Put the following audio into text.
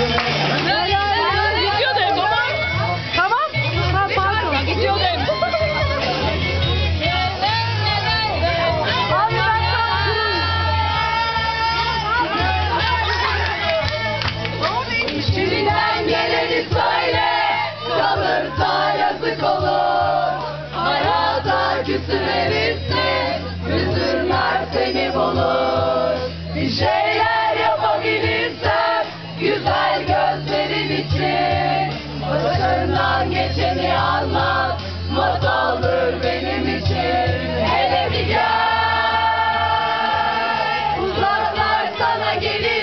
Gidiyor da baba. Tamam. Ha, pardon. Gidiyor için. Başından geçeni anlat Masaldır benim için. Hele bir gel. Uzaklar sana gelir.